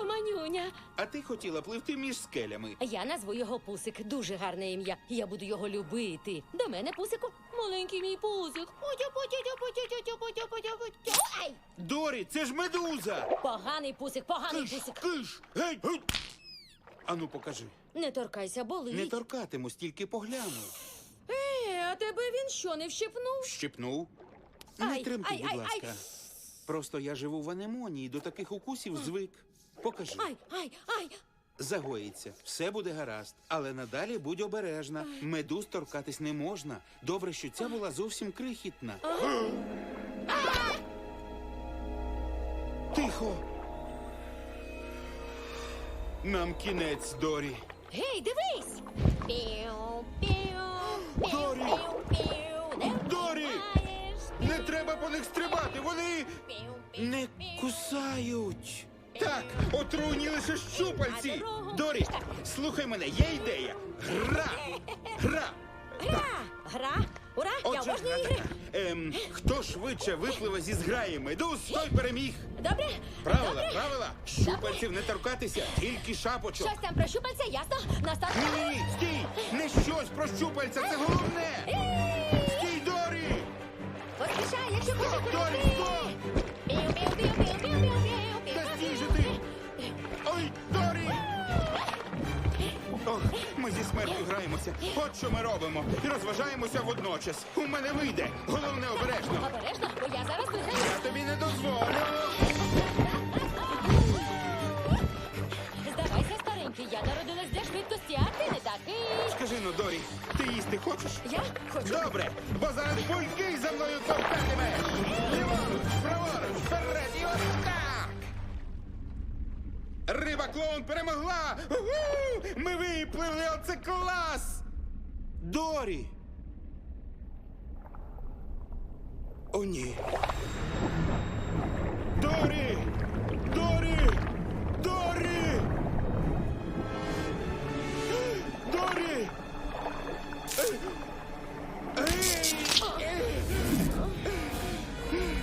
яка манюня. А ти хотіла пливти між скелями. Я назву його Пусик. Дуже гарне ім'я. Я буду його любити. До мене, Пусику, маленький мій Пусик. Ай! Дорі, це ж медуза! Поганий Пусик, поганий Киш, Пусик. киш, гей, гей! Ану, покажи. Не торкайся, болить. Не торкатимусь, тільки погляну. Е, а тебе він що, не вщипнув? Щипнув. Не Ай, тремти, ай, будь ай, ласка. ай. Просто я живу в анемонії, до таких укусів звик. Покажи. Ай, ай, ай. Загоїться, все буде гаразд. Але надалі будь обережна. Медуз торкатись не можна. Добре, що ця була зовсім крихітна. Тихо. Нам кінець, Дорі. Гей, дивись! Них стрибати, вони не кусають. Так, отруйні лише щупальці. Дорі, слухай мене, є ідея. Гра! Гра! Гра! Гра! Ура! Я Отже, гра ігри! така. Ем, хто швидше випливе зі зграї медуз, той переміг. Добре? Правила, Добре? правила. Щупальців не торкатися, тільки шапочок. Щось там про щупальця, ясно? На старт! Ні, ні, ні, стій! Не щось про щупальця, це головне! Ми зі смертю граємося. От що ми робимо. І розважаємося водночас. У мене вийде. Головне обережно. Обережно, бо я зараз такий. Скажи ну, Дорі, ти їсти хочеш? Я хочу. Добре, бо зараз бульки за мною ковтатиме. Ліворуч, праворуч, вперед і ось так. Риба клоун перемогла! Уху! Ми випливли, оце клас! Дорі! О, ні. Дорі! Дорі!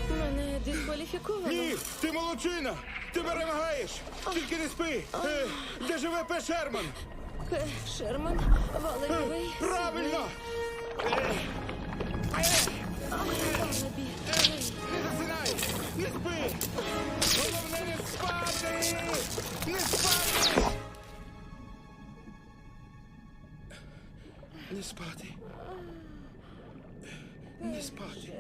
Мене дискваліфіковано. Ні, ти молодчина! Ти перемагаєш! Тільки не спи! Е, Де живе П. Шерман? П. Шерман, Е, Валерійовий. Правильно! Е, Не засинай! Не спи! Головне не спати! Не спати! Не спати. Не спати.